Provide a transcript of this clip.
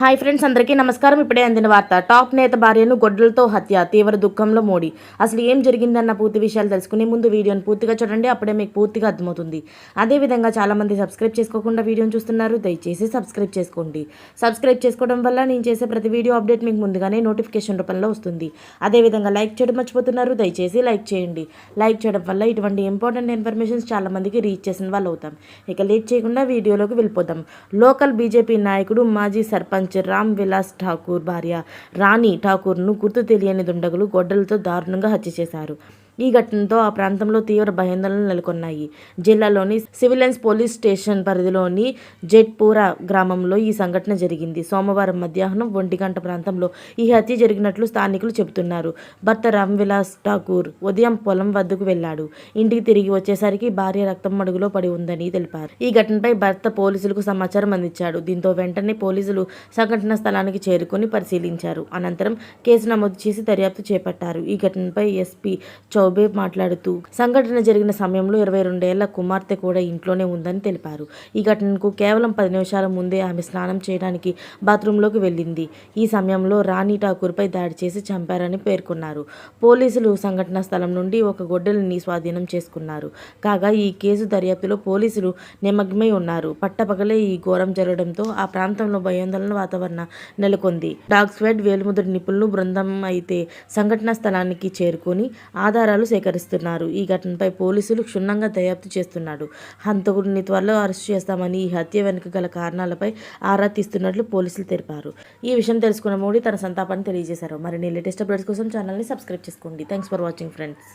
Hi friends అందరికీ నమస్కారం. ఇప్పుడే అందిన వార్త టాప్ నేత భార్యను గొడ్డలతో హత్య తీవ్ర దుఃఖంలో మోడీ. అసలు ఏం జరిగిందన్న పూర్తి విషయాలు తెలుసుకునే ముందు వీడియోని పూర్తిగా చూడండి అప్పుడే మీకు పూర్తిగా అర్థమవుతుంది. అదేవిధంగా చాలామంది సబ్స్క్రైబ్ చేసుకోకుండా వీడియోని చూస్తున్నారు దయచేసి సబ్స్క్రైబ్ చేసుకోండి. సబ్స్క్రైబ్ చేసుకోవడం వల్ల నేను చేసే ప్రతి వీడియో అప్డేట్ మీకు ముందుగానే నోటిఫికేషన్ రూపంలో వస్తుంది. అదేవిధంగా లైక్ చేయడం మర్చిపోతున్నారు దయచేసి లైక్ చేయండి. లైక్ చేయడం వల్ల ఇటువంటి ఇంపార్టెంట్ ఇన్ఫర్మేషన్స్ చాలామందికి రీచ్ చేసిన వాళ్ళు అవుతాం ఇక లేట్ చేయకుండా వీడియోలోకి వెళ్ళిపోతాం లోకల్ బీజేపీ నాయకుడు మాజీ సర్పంచ్ రామ్ విలాస్ ఠాకూర్ భార్య రాణి ఠాకూర్ను గుర్తు తెలియని దుండగులు గొడ్డలతో దారుణంగా హత్య చేశారు. ఈ ఘటనతో ఆ ప్రాంతంలో తీవ్ర భయాందోళనలు నెలకొన్నాయి. జిల్లాలోని సివిలెన్స్ పోలీస్ స్టేషన్ పరిధిలోని జెట్పూరా గ్రామంలో ఈ సంఘటన జరిగింది. సోమవారం మధ్యాహ్నం ఒంటి గంట ప్రాంతంలో ఈ హత్య జరిగినట్లు స్థానికులు చెబుతున్నారు. భర్త రామ్ విలాస్ ఠాకూర్ ఉదయం పొలం వద్దకు వెళ్ళాడు ఇంటికి తిరిగి వచ్చేసరికి భార్య రక్తం మడుగులో పడి ఉందని తెలిపారు. ఈ ఘటనపై భర్త పోలీసులకు సమాచారం అందించాడు. దీంతో వెంటనే పోలీసులు సంఘటన స్థలానికి చేరుకుని పరిశీలించారు. అనంతరం కేసు నమోదు చేసి దర్యాప్తు చేపట్టారు. ఈ ఘటనపై ఎస్పీ చౌబే మాట్లాడుతూ సంఘటన జరిగిన సమయంలో ఇరవై రెండేళ్ళ కుమార్తె కూడా ఇంట్లోనే ఉందని తెలిపారు. ఈ ఘటనకు కేవలం పది నిమిషాల ముందే ఆమె స్నానం చేయడానికి బాత్రూంలోకి వెళ్ళింది. ఈ సమయంలో రాణి ఠాకూర్పై దాడి చేసి చంపారని పేర్కొన్నారు. పోలీసులు సంఘటన స్థలం నుండి ఒక గొడ్డలిని స్వాధీనం చేసుకున్నారు. కాగా ఈ కేసు దర్యాప్తులో పోలీసులు నిమగ్నమై ఉన్నారు. పట్టపగలే ఈ ఘోరం జరగడంతో ఆ ప్రాంతంలో భయాందోళన వాతావరణం నెలకొంది. డాగ్ స్వెడ్ వేలుముద్ర నిపుణులు బృందం అయితే సంఘటన స్థలానికి చేరుకొని ఆధారాలు సేకరిస్తున్నారు. ఈ ఘటనపై పోలీసులు క్షుణ్ణంగా దర్యాప్తు చేస్తున్నాడు. హంతకుడిని త్వరలో అరెస్ట్ చేస్తామని ఈ హత్య వెనుక గల కారణాలపై ఆరా తీస్తున్నట్లు పోలీసులు తెలిపారు. ఈ విషయం తెలుసుకున్న మోడీ తన సంతాపాన్ని తెలియజేశారు. మరిన్ని లేటెస్ట్ అప్డేట్స్ కోసం ఛానల్ని సబ్స్క్రైబ్ చేసుకోండి. Thanks for watching friends.